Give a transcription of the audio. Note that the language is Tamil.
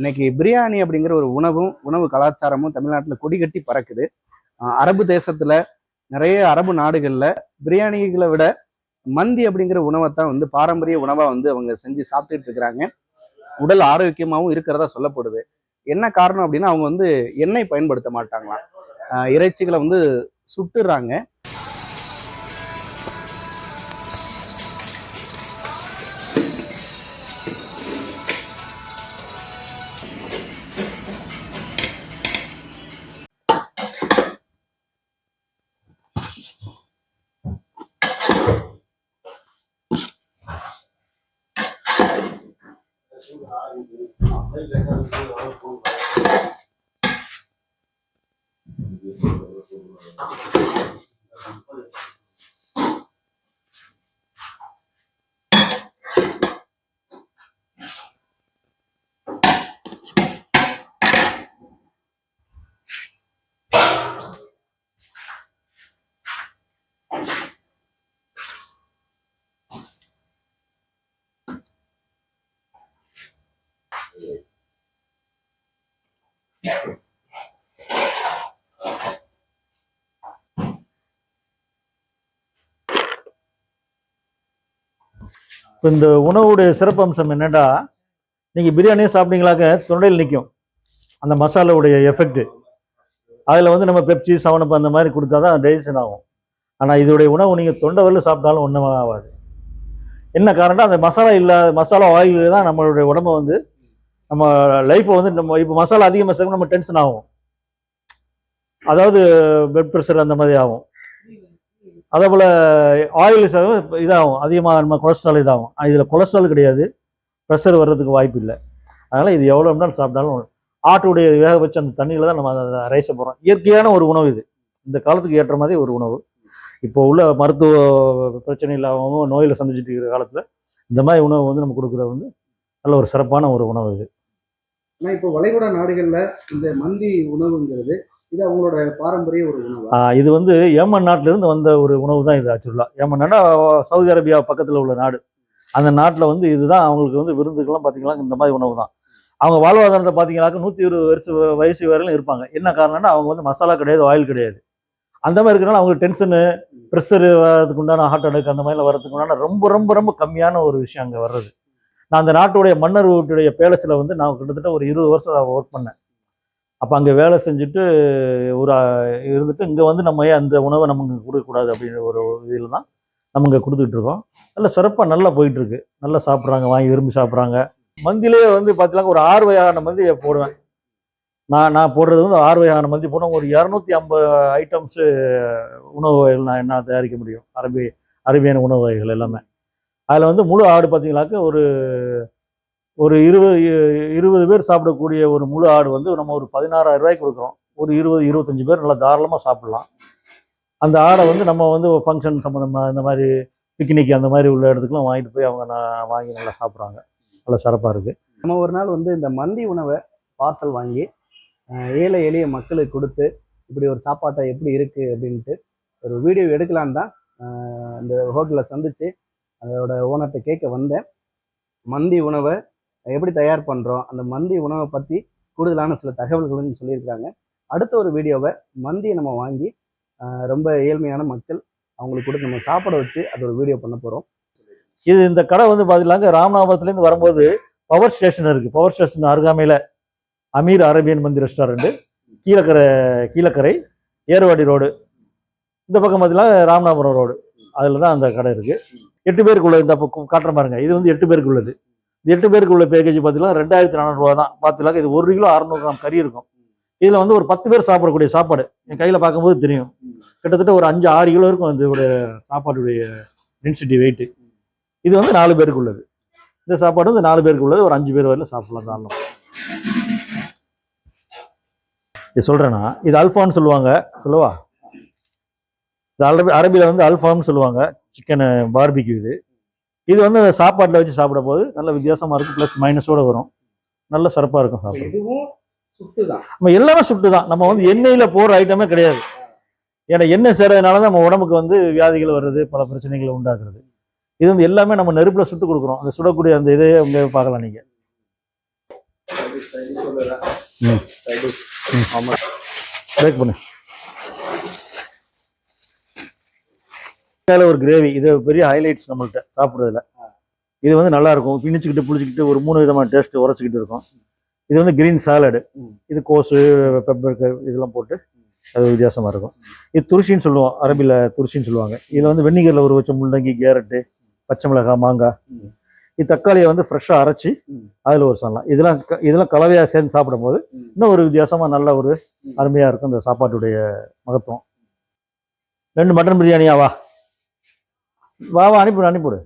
இன்னைக்கு பிரியாணி அப்படிங்கிற ஒரு உணவும் உணவு கலாச்சாரமும் தமிழ்நாட்டில் கொடி கட்டி பறக்குது. அரபு தேசத்துல நிறைய அரபு நாடுகள்ல பிரியாணிகளை விட மந்தி அப்படிங்கிற உணவை தான் வந்து பாரம்பரிய உணவா வந்து அவங்க செஞ்சு சாப்பிட்டுட்டு இருக்கிறாங்க. உடல் ஆரோக்கியமாகவும் இருக்கிறதா சொல்லப்படுது. என்ன காரணம் அப்படின்னா அவங்க வந்து எண்ணெய் பயன்படுத்த மாட்டாங்களாம். இறைச்சிகளை வந்து சுட்டுறாங்க. Thank you. இப்போ இந்த உணவுடைய சிறப்பம்சம் என்னடா நீங்கள் பிரியாணியே சாப்பிட்டீங்களாக்க தொண்டையில் நிற்கும் அந்த மசாலாவுடைய எஃபெக்ட் அதில் வந்து நம்ம பெப்சி சவனப்பு அந்த மாதிரி கொடுத்தா தான் டைஜஷன் ஆகும். ஆனால் இதோடைய உணவு நீங்கள் தொண்டை வரல சாப்பிட்டாலும் ஒன்றும் ஆகாது. என்ன காரணம் அந்த மசாலா இல்லாத மசாலா ஆயில் தான் நம்மளுடைய உடம்ப வந்து நம்ம லைஃப்பை வந்து நம்ம இப்போ மசாலா அதிகமாக சேர்க்கும் நம்ம டென்ஷன் ஆகும். அதாவது பிளட் ப்ரெஷர் அந்த மாதிரி ஆகும். அதே போல் ஆயில் இதாகும். அதிகமாக நம்ம கொலஸ்ட்ரால் இதாகும். இதில் கொலஸ்ட்ரால் கிடையாது. ப்ரெஷர் வர்றதுக்கு வாய்ப்பு இல்லை. அதனால் இது எவ்வளோ நாள் சாப்பிட்டாலும் ஆட்டுடைய வேக வச்ச அந்த தண்ணியில் தான் நம்ம அதை ரைஸை போகிறோம் இயற்கையான ஒரு உணவு இது. இந்த காலத்துக்கு ஏற்ற மாதிரி ஒரு உணவு. இப்போ உள்ள மருத்துவ பிரச்சனை இல்லாமல் நோயில் சந்திச்சுட்டு இருக்கிற காலத்தில் இந்த மாதிரி உணவு வந்து நம்ம கொடுக்குறது வந்து நல்ல ஒரு சிறப்பான ஒரு உணவு இது. ஆனால் இப்போ வளைகுடா நாடுகளில் இந்த மந்தி உணவுங்கிறது இது அவங்களோட பாரம்பரிய ஒரு உணவு. இது வந்து ஏமன் நாட்டிலிருந்து வந்த ஒரு உணவு தான் இது ஆக்சுவலாக ஏமன்னா சவுதி அரேபியா பக்கத்தில் உள்ள நாடு. அந்த நாட்டில் வந்து இதுதான் அவங்களுக்கு வந்து விருந்துக்கெல்லாம் பார்த்தீங்கன்னா இந்த மாதிரி உணவு தான். அவங்க வாழ்வாதாரத்தை பார்த்தீங்கன்னாக்க நூற்றி இருபது வருஷம் வயசு வரையிலும் இருப்பாங்க. என்ன காரணம்னா அவங்க வந்து மசாலா கிடையாது ஆயில் கிடையாது. அந்த மாதிரி இருக்கிறனால அவங்களுக்கு டென்ஷனு ப்ரெஷரு வரதுக்கு உண்டான ஹார்ட் அட்டாக் அந்த மாதிரிலாம் வரதுக்கு உண்டான ரொம்ப ரொம்ப ரொம்ப கம்மியான ஒரு விஷயம் அங்கே வர்றது. நான் அந்த நாட்டுடைய மன்னர் வீட்டுடைய பேலஸில் வந்து நான் கிட்டத்தட்ட ஒரு இருபது வருஷம் ஒர்க் பண்ணேன். அப்போ அங்கே வேலை செஞ்சுட்டு ஒரு இருந்துட்டு இங்கே வந்து நம்ம ஏன் அந்த உணவை நமக்கு கொடுக்கக்கூடாது அப்படின்ற ஒரு இதில் தான் நம்ம இங்கே கொடுத்துட்ருக்கோம் நல்ல சிறப்பாக நல்லா போயிட்டுருக்கு. நல்லா சாப்பிட்றாங்க வாங்கி விரும்பி சாப்பிட்றாங்க. மந்திலே வந்து பார்த்தீங்கன்னா ஒரு ஆறு வகையான மந்தி போடுவேன். நான் நான் போடுறது வந்து ஆறு வகையான மந்தி போடுவேன். ஒரு இரநூத்தி ஐம்பது ஐட்டம்ஸு உணவு வகைகள் நான் என்ன தயாரிக்க முடியும்? அரபி அரபியான உணவு வகைகள் எல்லாமே. அதில் வந்து முழு ஆடு பார்த்தீங்கன்னாக்க ஒரு ஒரு இருபது இருபது பேர் சாப்பிடக்கூடிய ஒரு முழு ஆடு வந்து நம்ம ஒரு பதினாறாயிரம் ரூபாய்க்கு கொடுக்குறோம். ஒரு இருபது இருபத்தஞ்சு பேர் நல்லா தாராளமாக சாப்பிடலாம். அந்த ஆடை வந்து நம்ம வந்து ஃபங்க்ஷன் சம்மந்தமாக இந்த மாதிரி பிக்னிக் அந்த மாதிரி உள்ள இடத்துக்குலாம் வாங்கிட்டு போய் அவங்க நான் வாங்கி நல்லா சாப்பிட்றாங்க. நல்லா சிறப்பாக இருக்குது நம்ம ஒரு நாள் வந்து இந்த மந்தி உணவை பார்சல் வாங்கி ஏழை எளிய மக்களுக்கு கொடுத்து இப்படி ஒரு சாப்பாட்டை எப்படி இருக்குது அப்படின்ட்டு ஒரு வீடியோ எடுக்கலான்னு தான் இந்த ஹோட்டலில் சந்தித்து அதோட ஓனர்கிட்ட கேட்க வந்தேன். மந்தி உணவை எப்படி தயார் பண்ணுறோம் அந்த மந்தி உணவை பற்றி கூடுதலான சில தகவல்களும் சொல்லியிருக்காங்க. அடுத்த ஒரு வீடியோவை மந்தியை நம்ம வாங்கி ரொம்ப ஏழ்மையான மக்கள் அவங்களுக்கு கொடுத்து நம்ம சாப்பிட வச்சு அது ஒரு வீடியோ பண்ண போகிறோம் இது இந்த கடை வந்து பார்த்தீங்கன்னாக்க ராமநாதத்துலேருந்து வரும்போது பவர் ஸ்டேஷன் இருக்குது பவர் ஸ்டேஷன் அருகாமையில் Ameer Arabian mandi restaurant Kilakarai Kilakarai Ervadi road இந்த பக்கம் பார்த்தீங்கன்னா ராமநாதபுரம் ரோடு அதில் தான் அந்த கடை இருக்குது எட்டு பேருக்குள்ள இந்த பக்கம் காட்டுற பாருங்க. இது வந்து எட்டு பேருக்கு உள்ளது இது எட்டு பேருக்கு உள்ள பேக்கேஜ் பார்த்தீங்கன்னா ரெண்டாயிரத்தி நானூறுரூவா தான். பார்த்தீங்கன்னா இது ஒரு கிலோ அறநூறு கிராம் கறி இருக்கும். இதில் வந்து ஒரு பத்து பேர் சாப்பிடக்கூடிய சாப்பாடு. என் கையில் பார்க்கும்போது தெரியும். கிட்டத்தட்ட ஒரு அஞ்சு ஆறு கிலோ இருக்கும் இதோடைய சாப்பாடுடைய டென்சிட்டி வெயிட்டு இது வந்து நாலு பேருக்கு உள்ளது. இந்த சாப்பாடு வந்து நாலு பேருக்கு உள்ளது. ஒரு அஞ்சு பேர் வரையிலும் சாப்பிடலாம் தாராளம் இது சொல்கிறேன்னா இது அல்ஃபான்னு சொல்லுவாங்க. சொல்லவா? இது அரபி அரபியில் வந்து அல்ஃபான்னு சொல்லுவாங்க. சிக்கனை பார்பிக்யூ இது. இது வந்து சாப்பாட்டில் வச்சு சாப்பிட போது நல்ல வித்தியாசமாக இருக்கும் ப்ளஸ் மைனஸோட வரும். நல்ல சிறப்பாக இருக்கும் சாப்பிட. இதுவும் சுட்டு தான் நம்ம எல்லாமே சுட்டு தான் நம்ம வந்து எண்ணெயில் போடுற ஐட்டமே கிடையாது. ஏன்னா எண்ணெய் சேரதுனால தான் நம்ம உடம்புக்கு வந்து வியாதிகள் வர்றது பல பிரச்சனைகளை உண்டாக்குறது. இது வந்து எல்லாமே நம்ம நெருப்பில் சுட்டு கொடுக்குறோம். அந்த சுடக்கூடிய அந்த இதையே உங்க பார்க்கலாம் நீங்கள் பிரேக் பண்ணு. மேல ஒரு கிரேவி இது பெரிய ஹைலைட்ஸ் நம்மள்ட்ட சாப்பிட்றதுல. இது வந்து நல்லா இருக்கும் பிணிச்சுக்கிட்டு புளிச்சுக்கிட்டு ஒரு மூணு விதமான டேஸ்ட் உரைச்சிக்கிட்டு இருக்கும். இது வந்து கிரீன் சாலடு. இது கோஸு பெப்பர் இதெல்லாம் போட்டு அது வித்தியாசமா இருக்கும். இது துருசின்னு சொல்லுவோம். அரபில துருசின்னு சொல்லுவாங்க. இதுல வந்து வெந்நீர்ல ஒரு வச்ச முள்ளங்கி கேரட்டு பச்சை மிளகாய் மாங்காய். இது தக்காளியை வந்து ஃப்ரெஷ்ஷாக அரைச்சி. அதுல ஒரு சொல்லலாம் இதெல்லாம் இதெல்லாம் கலவையா சேர்ந்து சாப்பிடும்போது. இன்னும் ஒரு வித்தியாசமா நல்ல ஒரு ம். அருமையா இருக்கும். இந்த சாப்பாட்டுடைய மகத்துவம். ரெண்டு மட்டன் பிரியாணியா வா வா அனுப்பிடு அனுப்பிடு